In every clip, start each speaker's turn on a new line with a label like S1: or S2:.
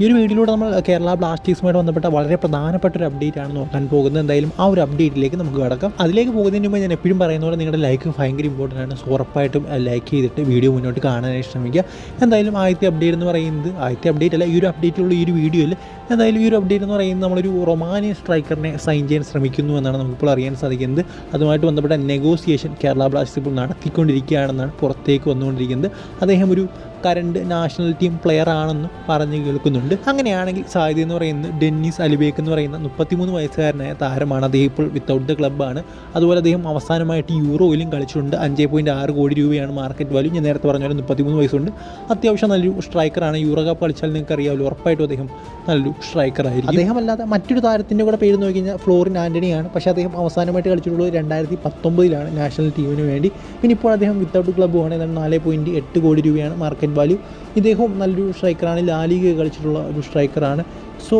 S1: ഈ ഒരു വീഡിയോയിലൂടെ നമ്മൾ കേരള ബ്ലാസ്റ്റേഴ്സുമായിട്ട് ബന്ധപ്പെട്ട വളരെ പ്രധാനപ്പെട്ട ഒരു അപ്ഡേറ്റ് ആണ് നോക്കാൻ പോകുന്നത്. എന്തായാലും ആ ഒരു അപ്ഡേറ്റിലേക്ക് നമുക്ക് കിടക്കാം. അതിലേക്ക് പോകുന്നതിന് മുമ്പ് ഞാൻ എപ്പോഴും പറയുന്ന പോലെ നിങ്ങളുടെ ലൈക്ക് ഭയങ്കര ഇമ്പോർട്ടന്റ് ആണ്. സോ ഉറപ്പായിട്ടും ലൈക്ക് ചെയ്തിട്ട് വീഡിയോ മുന്നോട്ട് കാണാനായിട്ട് ശ്രമിക്കുക. എന്തായാലും ആദ്യത്തെ അപ്ഡേറ്റ് എന്ന് പറയുന്നത് ആദ്യത്തെ അപ്ഡേറ്റ് അല്ല ഈ ഒരു അപ്ഡേറ്റുള്ള ഈ ഒരു വീഡിയോയിൽ എന്തായാലും ഈ ഒരു അപ്ഡേറ്റ് എന്ന് പറയുന്നത് നമ്മളൊരു റൊമാനിയൻ സ്ട്രൈക്കറിനെ സൈൻ ചെയ്യാൻ ശ്രമിക്കുന്നു എന്നാണ് നമുക്കിപ്പോൾ അറിയാൻ സാധിക്കുന്നത്. അതുമായിട്ട് ബന്ധപ്പെട്ട നെഗോസിയേഷൻ കേരള ബ്ലാസ്റ്റേഴ്സ് ഇപ്പോൾ നടത്തിക്കൊണ്ടിരിക്കുകയാണെന്നാണ് പുറത്തേക്ക് വന്നുകൊണ്ടിരിക്കുന്നത്. അദ്ദേഹം ഒരു കറണ്ട് നാഷണൽ ടീം പ്ലെയർ ആണെന്ന് പറഞ്ഞ് കേൾക്കുന്നുണ്ട്. അങ്ങനെയാണെങ്കിൽ സാധ്യത എന്ന് പറയുന്നത് ഡെന്നിസ് അലിബേക്ക് എന്ന് പറയുന്ന മുപ്പത്തിമൂന്ന് വയസ്സുകാരനായ താരമാണ് അദ്ദേഹം ഇപ്പോൾ വിത്തൗട്ട് ദ ക്ലബ്ബാണ് അതുപോലെ അദ്ദേഹം അവസാനമായിട്ട് യൂറോയിലും കളിച്ചിട്ടുണ്ട്. അഞ്ച് പോയിന്റ് ആറ് കോടി രൂപയാണ് മാർക്കറ്റ് വാല്യൂ ഞാൻ നേരത്തെ പറഞ്ഞ പോലെ മുപ്പത്തിമൂന്ന് വയസ്സുണ്ട്. അത്യാവശ്യം നല്ലൊരു സ്ട്രൈക്കറാണ് യൂറോ കപ്പ് കളിച്ചാൽ നിങ്ങൾക്ക് അറിയാമല്ലോ ഉറപ്പായിട്ടും അദ്ദേഹം നല്ലൊരു സ്ട്രൈക്കറായിരിക്കും അദ്ദേഹം അല്ലാതെ മറ്റൊരു താരത്തിന്റെ കൂടെ പേര് നോക്കി കഴിഞ്ഞാൽ ഫ്ലോറിൻ ആന്റണിയാണ് പക്ഷേ അദ്ദേഹം അവസാനമായിട്ട് കളിച്ചിട്ടുള്ളത് രണ്ടായിരത്തി പത്തൊമ്പതിലാണ് നാഷണൽ ടീമിന് വേണ്ടി. പിന്നെ ഇപ്പോൾ അദ്ദേഹം വിത്തൗട്ട് ക്ലബ്ബുമാണ് ഏതാണ്ട് നാല് പോയിന്റ് എട്ട് കോടി രൂപയാണ് മാർക്കറ്റ് വാല്യൂ ഇദ്ദേഹവും നല്ലൊരു സ്ട്രൈക്കറാണ് ലാലിക കളിച്ചിട്ടുള്ള ഒരു സ്ട്രൈക്കറാണ് സോ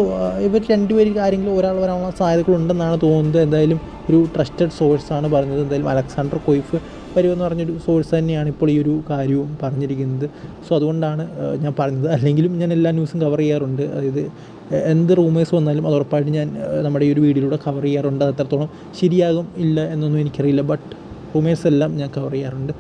S1: ഇവർ രണ്ടുപേരും ആരെങ്കിലും ഒരാൾ വരാനുള്ള സാധ്യതകളുണ്ടെന്നാണ് തോന്നുന്നത്. എന്തായാലും ഒരു ട്രസ്റ്റഡ് സോഴ്സാണ് പറഞ്ഞത്. എന്തായാലും അലക്സാണ്ടർ കൊയ്ഫ് വരുമെന്ന് പറഞ്ഞൊരു സോഴ്സ് തന്നെയാണ് ഇപ്പോൾ ഈ ഒരു കാര്യവും പറഞ്ഞിരിക്കുന്നത്. സോ അതുകൊണ്ടാണ് ഞാൻ പറഞ്ഞത്. അല്ലെങ്കിലും ഞാൻ എല്ലാ ന്യൂസും കവർ ചെയ്യാറുണ്ട്. അതായത് എന്ത് റൂമേഴ്സ് വന്നാലും അത് ഉറപ്പായിട്ട് ഞാൻ നമ്മുടെ ഈ ഒരു വീഡിയോയിലൂടെ കവർ ചെയ്യാറുണ്ട്. അത് എത്രത്തോളം ശരിയാകും ഇല്ല എന്നൊന്നും എനിക്കറിയില്ല. ബട്ട് റൂമേഴ്സ് എല്ലാം ഞാൻ കവർ ചെയ്യാറുണ്ട്.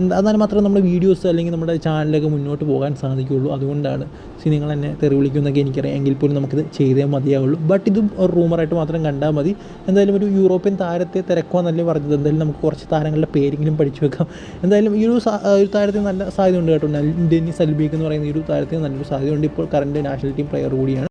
S1: എന്താ എന്നാലും മാത്രമേ നമ്മുടെ വീഡിയോസ് അല്ലെങ്കിൽ നമ്മുടെ ചാനലൊക്കെ മുന്നോട്ട് പോകാൻ സാധിക്കുകയുള്ളൂ. അതുകൊണ്ടാണ് സി നിങ്ങൾ എന്നെ തെറി വിളിക്കുന്നതൊക്കെ എനിക്കറിയാം. എങ്കിൽ പോലും നമുക്കിത് ചെയ്തേ മതിയാവുള്ളൂ. ബട്ട് ഇതും ഒരു റൂമറായിട്ട് മാത്രം കണ്ടാൽ മതി. എന്തായാലും ഒരു യൂറോപ്യൻ താരത്തെ തിരക്കുവാന്നല്ലേ പറഞ്ഞത്. എന്തായാലും നമുക്ക് കുറച്ച് താരങ്ങളുടെ പേരെങ്കിലും പഠിച്ചു വെക്കാം. എന്തായാലും ഈ ഒരു ഒരു താരത്തിന് നല്ല സാധ്യതയുണ്ട് കേട്ടോ. ഡെന്നിസ് അൽബീക്ക് എന്ന് പറയുന്ന ഈ ഒരു താരത്തിന് നല്ലൊരു സാധ്യതയുണ്ട്. ഇപ്പോൾ കറണ്ട് നാഷണൽ ടീം പ്ലെയർ കൂടിയാണ്.